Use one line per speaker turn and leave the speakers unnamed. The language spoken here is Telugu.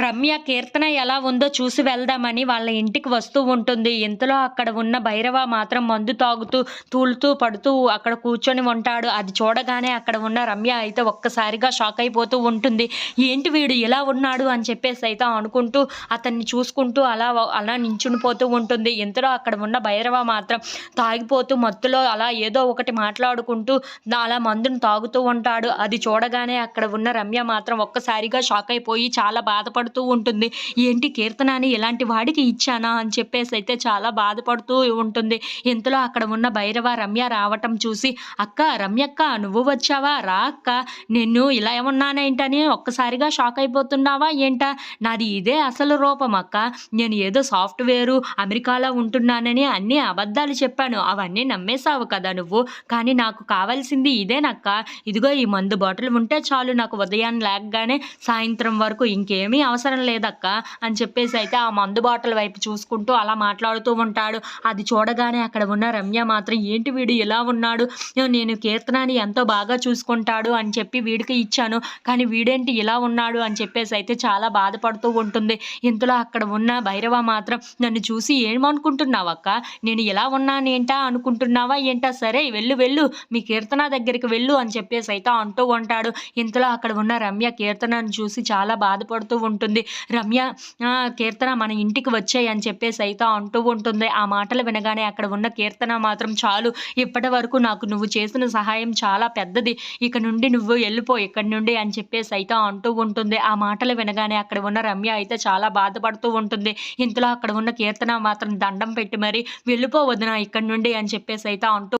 రమ్య కీర్తన ఎలా ఉందో చూసి వెళ్దామని వాళ్ళ ఇంటికి వస్తూ ఉంటుంది. ఇంతలో అక్కడ ఉన్న భైరవ మాత్రం మందు తాగుతూ తూలుతూ పడుతూ అక్కడ కూర్చొని ఉంటాడు. అది చూడగానే అక్కడ ఉన్న రమ్య అయితే ఒక్కసారిగా షాక్ అయిపోతూ ఉంటుంది. ఏంటి వీడు ఇలా ఉన్నాడు? అని చెప్పేసి అయితే అనుకుంటూ అతన్ని చూసుకుంటూ అలా అలా నించునిపోతూ ఉంటుంది. ఇంతలో అక్కడ ఉన్న భైరవ మాత్రం తాగిపోతూ మత్తులో అలా ఏదో ఒకటి మాట్లాడుకుంటూ అలా మందును తాగుతూ ఉంటాడు. అది చూడగానే అక్కడ ఉన్న రమ్య మాత్రం ఒక్కసారిగా షాక్ అయిపోయి చాలా బాధపడుతూ ఉంటుంది. ఏంటి కీర్తన అని ఇలాంటి వాడికి ఇచ్చానా అని చెప్పేసి అయితే చాలా బాధపడుతూ ఉంటుంది. ఇంతలో అక్కడ ఉన్న భైరవ రమ్య రావటం చూసి అక్క రమ్యక్క నువ్వు వచ్చావా? రా అక్క. నిన్ను ఇలా ఏమన్నానేంటని ఒక్కసారిగా షాక్ అయిపోతున్నావా ఏంటా? నాది ఇదే అసలు రూపం అక్క. నేను ఏదో సాఫ్ట్వేరు అమెరికాలో ఉంటున్నానని అన్ని అబద్ధాలు చెప్పాను. అవన్నీ నమ్మేశావు కదా నువ్వు. కానీ నాకు కావాల్సింది ఇదేనక్క ఇదిగో ఈ మందు బాటిల్ ఉంటే చాలు. నాకు ఉదయాన్నే లేకగానే సాయంత్రం వరకు ఇంకేమీ అవసరం లేదక్క అని చెప్పేసి అయితే ఆ మందు బాటిల్ వైపు చూసుకుంటూ అలా మాట్లాడుతూ ఉంటాడు. అది చూడగానే అక్కడ ఉన్న రమ్య మాత్రం ఏంటి వీడు ఇలా ఉన్నాడు? నేను కీర్తనాన్ని ఎంతో బాగా చూసుకుంటాడు అని చెప్పి వీడికి ఇచ్చాను. కానీ వీడేంటి ఇలా ఉన్నాడు అని చెప్పేసి అయితే చాలా బాధపడుతూ ఉంటుంది. ఇంతలో అక్కడ ఉన్న భైరవ మాత్రం నన్ను చూసి ఏమనుకుంటున్నావక్క? నేను ఇలా ఉన్నానేంటా? అనుకుంటున్నావా? ఏంటా? సరే వెళ్ళు వెళ్ళు మీ కీర్తన దగ్గరికి వెళ్ళు అని చెప్పేసి అయితే అంటూ ఉంటాడు. ఇంతలో అక్కడ ఉన్న రమ్య కీర్తనను చూసి చాలా బాధపడుతూ ఉంటుంది ఉంటుంది. రమ్య కీర్తన మన ఇంటికి వచ్చాయి అని చెప్పేసి అయితే అంటూ ఉంటుంది. ఆ మాటలు వినగానే అక్కడ ఉన్న కీర్తన మాత్రం చాలు. ఇప్పటి వరకు నాకు నువ్వు చేసిన సహాయం చాలా పెద్దది. ఇక నుండి నువ్వు వెళ్ళిపో ఇక్కడి నుండి అని చెప్పేసి అయితే అంటూ ఉంటుంది. ఆ మాటలు వినగానే అక్కడ ఉన్న రమ్య అయితే చాలా బాధపడుతూ ఉంటుంది. ఇంతలో అక్కడ ఉన్న కీర్తన మాత్రం దండం పెట్టి మరి వెళ్ళిపోవద్దునా ఇక్కడి నుండి అని చెప్పేసి అయితే అంటూ